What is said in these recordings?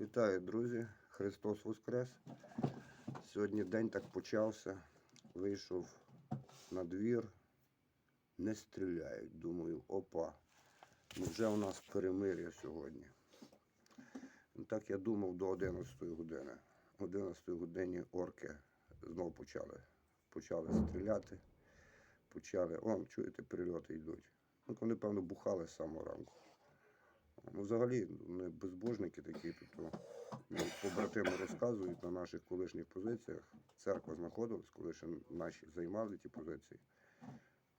Вітаю, друзі! Христос Воскрес! Сьогодні день так почався. Вийшов на двір, не стріляють. Думаю, опа. Вже у нас перемир'я сьогодні. Ну, Так я думав до 11 години. О 11 годині орки знову почали. Почали стріляти. Почали. О, чуєте, прильоти йдуть. Ну, вони, певно, бухали з самого ранку. Ну, взагалі, вони безбожники такі, то ну, побратими розказують на наших колишніх позиціях. Церква знаходилась, коли ще наші займали ті позиції.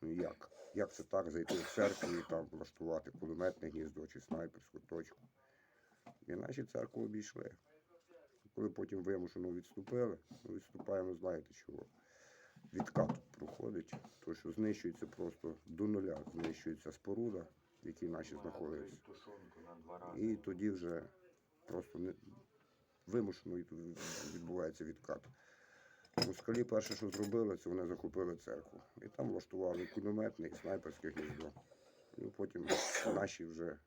Ну як? Як це так зайти в церкву і там влаштувати кулеметне гніздо чи снайперську точку? І наші церкву обійшли. Коли потім вимушено відступили, ну відступаємо, знаєте чого. Відкат проходить, то що знищується просто до нуля, знищується споруда, в якій наші рази. І тоді вже просто не, вимушено відбувається відкат. Москалі перше, що зробили, це вони захопили церкву. І там влаштували кулеметне і снайперське гніздо. І потім наші вже,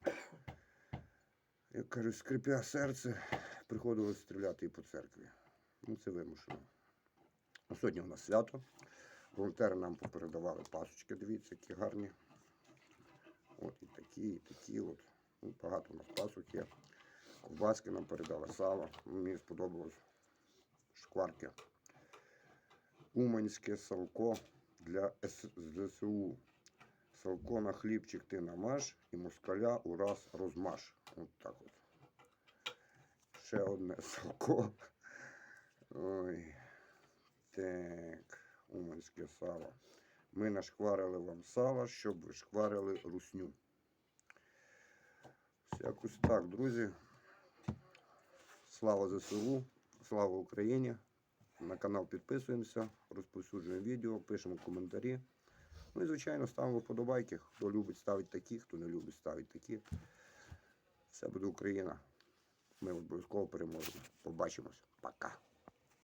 як кажуть, скрипя серце, приходили стріляти і по церкві. Ну, це вимушено. Ну, Сьогодні у нас свято. Волонтери нам попередавали пасочки, дивіться, які гарні. От і такі, і такі. От. Ну, багато у нас пасок є. Ковбаски нам передали сало. Ну, Мені сподобалось шкварки. Уманське салко для ЗСУ. Салко на хлібчик ти намаж і москаля ураз розмаш. От так от. Ще одне салко. Ой. Так, уманське сало. Ми нашкварили вам сало, щоб ви шкварили русню. Якось так, друзі. Слава ЗСУ, слава Україні. На канал підписуємося, розповсюджуємо відео, пишемо коментарі. Ну і, звичайно, ставимо вподобайки. Хто любить ставить такі, хто не любить ставить такі. Все буде Україна. Ми обов'язково переможемо. Побачимось. Пока.